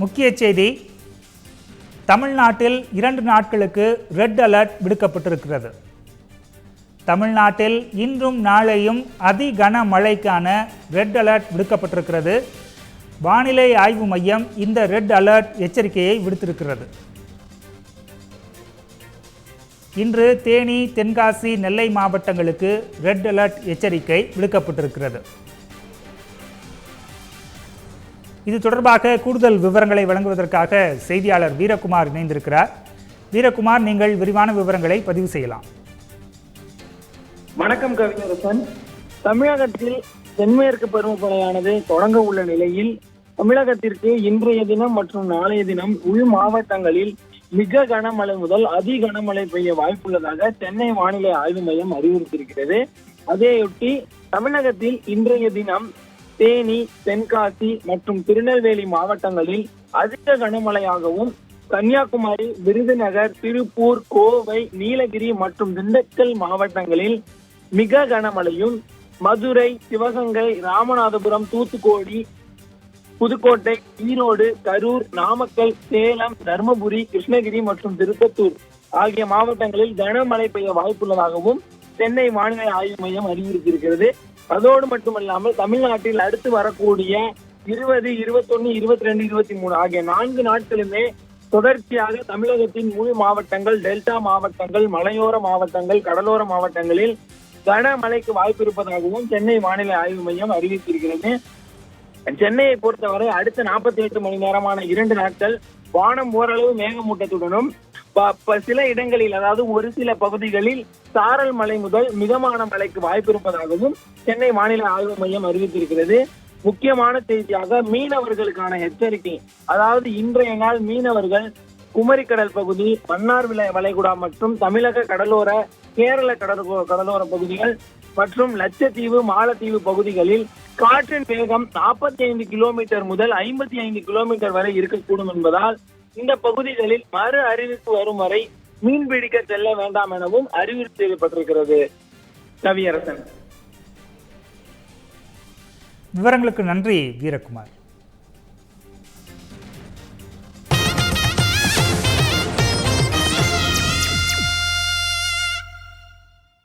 முக்கிய செய்தி. தமிழ்நாட்டில் இரண்டு நாட்களுக்கு ரெட் அலர்ட் விடுக்கப்பட்டிருக்கிறது. தமிழ்நாட்டில் இன்றும் நாளையும் அதி கனமழைக்கான ரெட் அலர்ட் விடுக்கப்பட்டிருக்கிறது. வானிலை ஆய்வு மையம் இந்த ரெட் அலர்ட் எச்சரிக்கையை விடுத்திருக்கிறது. இன்று தேனி தென்காசி நெல்லை மாவட்டங்களுக்கு ரெட் அலர்ட் எச்சரிக்கை விடுக்கப்பட்டிருக்கிறது. இது தொடர்பாக கூடுதல் விவரங்களை வழங்குவதற்காக செய்தியாளர் வீரகுமார் இணைந்திருக்கிறார். வீரகுமார் நீங்கள் விரிவான விவரங்களை பதிவு செய்யலாம். வணக்கம் கவிஞரசன். தமிழகத்தில் தென்மேற்கு பருவமழையானது தொடங்க உள்ள நிலையில் தமிழகத்திற்கு இன்றைய தினம் மற்றும் நாளைய தினம் உள் மாவட்டங்களில் மிக கனமழை முதல் அதி கனமழை பெய்ய வாய்ப்புள்ளதாக சென்னை வானிலை ஆய்வு மையம் அறிவுறுத்தியிருக்கிறது. அதையொட்டி தமிழகத்தில் இன்றைய தினம் தேனி தென்காசி மற்றும் திருநெல்வேலி மாவட்டங்களில் அதிக கனமழையாகவும் கன்னியாகுமரி விருதுநகர் திருப்பூர் கோவை நீலகிரி மற்றும் திண்டுக்கல் மாவட்டங்களில் மிக கனமழையும் மதுரை சிவகங்கை ராமநாதபுரம் தூத்துக்குடி புதுக்கோட்டை ஈரோடு கரூர் நாமக்கல் சேலம் தருமபுரி கிருஷ்ணகிரி மற்றும் திருப்பத்தூர் ஆகிய மாவட்டங்களில் கனமழை பெய்ய வாய்ப்புள்ளதாகவும் சென்னை வானிலை ஆய்வு மையம் அறிவுறுத்தியிருக்கிறது அதோடு மட்டுமல்லாமல் தமிழ்நாட்டில் அடுத்து வரக்கூடிய இருபது இருபத்தொன்னு இருபத்தி ரெண்டு இருபத்தி மூணு ஆகிய நான்கு நாட்களுமே தொடர்ச்சியாக தமிழகத்தின் முழு மாவட்டங்கள் டெல்டா மாவட்டங்கள் மலையோர மாவட்டங்கள் கடலோர மாவட்டங்களில் கனமழைக்கு வாய்ப்பு இருப்பதாகவும் சென்னை வானிலை ஆய்வு மையம் அறிவித்திருக்கிறது. சென்னையை பொறுத்தவரை அடுத்த நாற்பத்தி எட்டு மணி நேரமான இரண்டு நாட்கள் வானம் ஓரளவு மேகமூட்டத்துடனும் ப- ப- சில இடங்களில் அதாவது ஒரு சில பகுதிகளில் சாரல் மழை முதல் மிதமான மழைக்கு வாய்ப்பு இருப்பதாகவும் சென்னை வானிலை ஆய்வு மையம் அறிவித்திருக்கிறது. முக்கியமான செய்தியாக மீனவர்களுக்கான எச்சரிக்கை. அதாவது இன்றைய நாள் மீனவர்கள் குமரிக்கடல் பகுதி மன்னார் விளை வளைகுடா மற்றும் தமிழக கடலோர கேரள கடலோ கடலோர பகுதிகள் மற்றும் லட்சத்தீவு மாலத்தீவு பகுதிகளில் காற்றின் வேகம் 45 ஐந்து கிலோமீட்டர் முதல் ஐம்பத்தி ஐந்து கிலோமீட்டர் வரை இருக்கக்கூடும் என்பதால் இந்த பகுதிகளில் மறு அறிவிப்பு வரும் வரை மீன் பிடிக்க செல்ல வேண்டாம் எனவும் அறிவுறுத்தப்பட்டிருக்கிறது கவியரசன். விவரங்களுக்கு நன்றி வீரகுமார்.